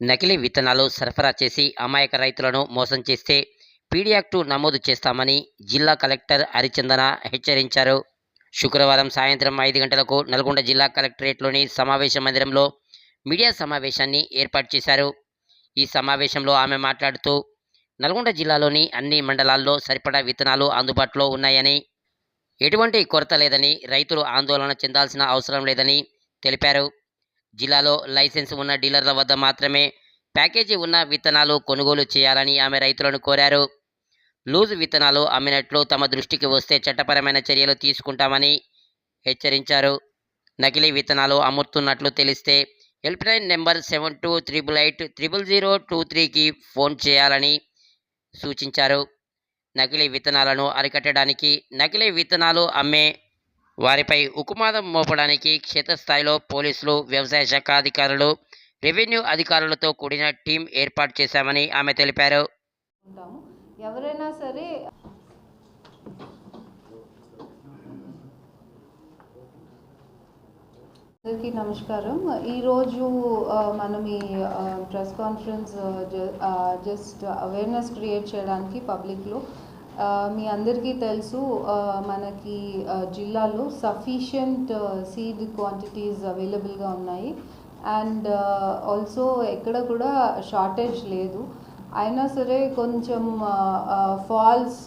నకిలీ విత్తనాలు సరఫరా చేసి అమాయక రైతులను మోసం చేస్తే పీడియాక్టు నమోదు చేస్తామని జిల్లా కలెక్టర్ హరిచందన హెచ్చరించారు. శుక్రవారం సాయంత్రం ఐదు గంటలకు నల్గొండ జిల్లా కలెక్టరేట్లోని సమావేశ మందిరంలో మీడియా సమావేశాన్ని ఏర్పాటు చేశారు. ఈ సమావేశంలో ఆమె మాట్లాడుతూ నల్గొండ జిల్లాలోని అన్ని మండలాల్లో సరిపడా విత్తనాలు అందుబాటులో ఉన్నాయని ఎటువంటి కొరత లేదని రైతులు ఆందోళన చెందాల్సిన అవసరం లేదని తెలిపారు. జిల్లాలో లైసెన్స్ ఉన్న డీలర్ల వద్ద మాత్రమే ప్యాకేజీ ఉన్న విత్తనాలు కొనుగోలు చేయాలని ఆమె రైతులను కోరారు. లూజ్ విత్తనాలు అమ్మినట్లు తమ దృష్టికి వస్తే చట్టపరమైన చర్యలు తీసుకుంటామని హెచ్చరించారు. నకిలీ విత్తనాలు అమ్ముతున్నట్లు తెలిస్తే helpline number seven two triple eight triple zero two త్రీకి ఫోన్ చేయాలని సూచించారు. నకిలీ విత్తనాలను అరికట్టడానికి నకిలీ విత్తనాలు అమ్మే వారిపై ఉకుమాదం మోపడానికి క్షేత్రస్థాయిలో పోలీసులు వ్యవసాయ శాఖ అధికారులు రెవెన్యూ అధికారులతో కూడిన టీం ఏర్పాటు చేశామని ఆమె తెలిపారు. ఉంటాము. ఎవరైనా సరే అందరికీ నమస్కారం. ఈరోజు మనం ఈ press conference just awareness create చేయడానికి పబ్లిక్లో మీ అందరికీ తెలుసు మనకి జిల్లాలో సఫిషియంట్ సీడ్ క్వాంటిటీస్ అవైలబుల్గా ఉన్నాయి. అండ్ ఆల్సో ఎక్కడ కూడా షార్టేజ్ లేదు. అయినా సరే కొంచెం ఫాల్స్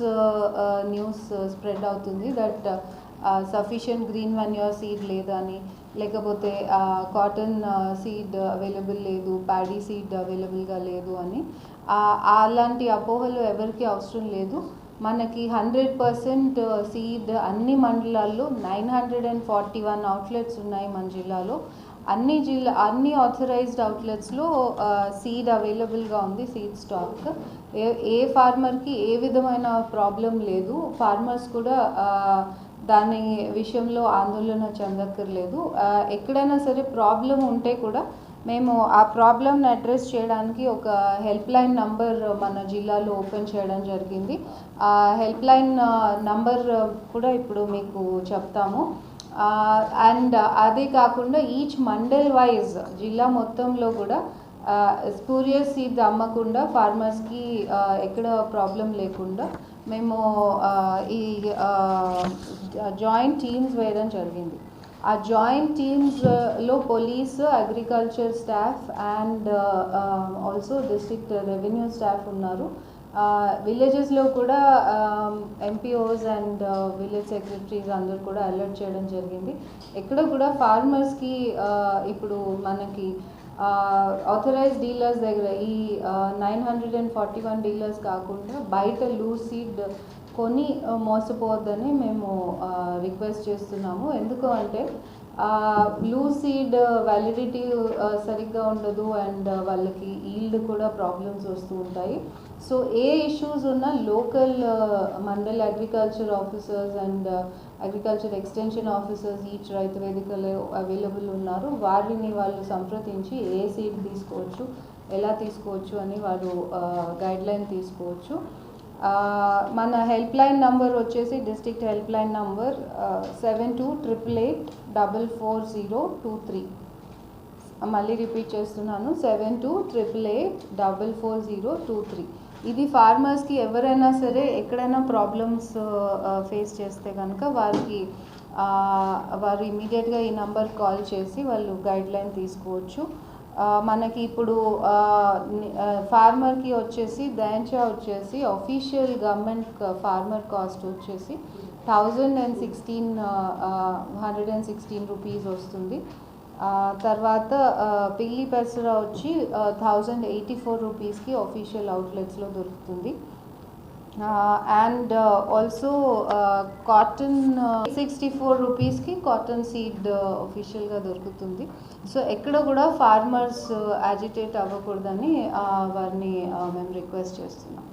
న్యూస్ స్ప్రెడ్ అవుతుంది that sufficient green manure seed లేదని లేకపోతే కాటన్ సీడ్ అవైలబుల్ లేదు ప్యాడీ సీడ్ అవైలబుల్గా లేదు అని. అలాంటి అపోహలు ఎవరికి అవసరం లేదు. మనకి హండ్రెడ్ పర్సెంట్ సీడ్ అన్ని మండలాల్లో nine hundred and forty one outlets ఉన్నాయి మన జిల్లాలో. అన్ని జిల్లా అన్ని ఆథరైజ్డ్ అవుట్లెట్స్లో సీడ్ అవైలబుల్గా ఉంది సీడ్ స్టాక్ ఏ ఏ ఫార్మర్కి ఏ విధమైన ప్రాబ్లం లేదు. ఫార్మర్స్ కూడా దాని విషయంలో ఆందోళన చెందక్కర్లేదు. ఎక్కడైనా సరే ప్రాబ్లం ఉంటే కూడా మేము ఆ ప్రాబ్లమ్ని అడ్రస్ చేయడానికి ఒక హెల్ప్ లైన్ నంబర్ మన జిల్లాలో ఓపెన్ చేయడం జరిగింది. ఆ హెల్ప్ లైన్ నంబర్ కూడా ఇప్పుడు మీకు చెప్తాము. అండ్ అదే కాకుండా ఈచ్ మండల్ వైజ్ జిల్లా మొత్తంలో కూడా స్పూరియస్ సీడ్స్ అమ్మకుండా ఫార్మర్స్కి ఎక్కడ ప్రాబ్లం లేకుండా మేము ఈ జాయింట్ టీమ్స్ వేయడం జరిగింది. ఆ joint టీమ్స్లో police agriculture staff and also district revenue staff ఉన్నారు. Uh, విలేజెస్లో కూడా ఎంపీఓస్ అండ్ విలేజ్ సెక్రటరీస్ అందరూ కూడా అలర్ట్ చేయడం జరిగింది. ఎక్కడ కూడా ఫార్మర్స్కి uh, ఇప్పుడు మనకి uh, ఆథరైజ్ డీలర్స్ దగ్గర ఈ nine hundred and forty one dealers కాకుండా బయట లూసీడ్ సీడ్ కొని మోసపోవద్దని మేము రిక్వెస్ట్ చేస్తున్నాము. ఎందుకు అంటే బ్లూ సీడ్ వ్యాలిడిటీ సరిగ్గా ఉండదు అండ్ వాళ్ళకి ఈల్డ్ కూడా ప్రాబ్లమ్స్ వస్తూ ఉంటాయి. సో ఏ ఇష్యూస్ ఉన్నా local mandal agriculture officers and agriculture extension officers each రైతు వేదికలో అవైలబుల్ ఉన్నారు. వారిని వాళ్ళు సంప్రదించి ఏ సీడ్ తీసుకోవచ్చు ఎలా తీసుకోవచ్చు అని వారు గైడ్లైన్ తీసుకోవచ్చు. మన హెల్ప్ లైన్ నంబర్ వచ్చేసి district help line number seven two triple eight double four zero two three మళ్ళీ రిపీట్ చేస్తున్నాను seven two triple eight double four zero two three ఇది ఫార్మర్స్కి ఎవరైనా సరే ఎక్కడైనా ప్రాబ్లమ్స్ ఫేస్ చేస్తే కనుక వారికి వారు ఇమీడియట్గా ఈ నంబర్ కాల్ చేసి వాళ్ళు గైడ్ లైన్ తీసుకోవచ్చు. మనకి ఇప్పుడు ఫార్మర్కి వచ్చేసి దాంచా వచ్చేసి అఫీషియల్ గవర్నమెంట్ ఫార్మర్ కాస్ట్ వచ్చేసి thousand and sixteen hundred and sixteen rupees వస్తుంది. తర్వాత పిల్లి పెసర వచ్చి థౌజండ్ ఎయిటీ ఫోర్ రూపీస్కి అఫీషియల్ అవుట్లెట్స్లో దొరుకుతుంది. And also cotton sixty four రూపీస్కి కాటన్ సీడ్ అఫీషియల్గా దొరుకుతుంది. సో ఎక్కడ కూడా ఫార్మర్స్ యాజిటేట్ uh, అవ్వకూడదని uh, వారిని uh, మేము రిక్వెస్ట్ చేస్తున్నాం.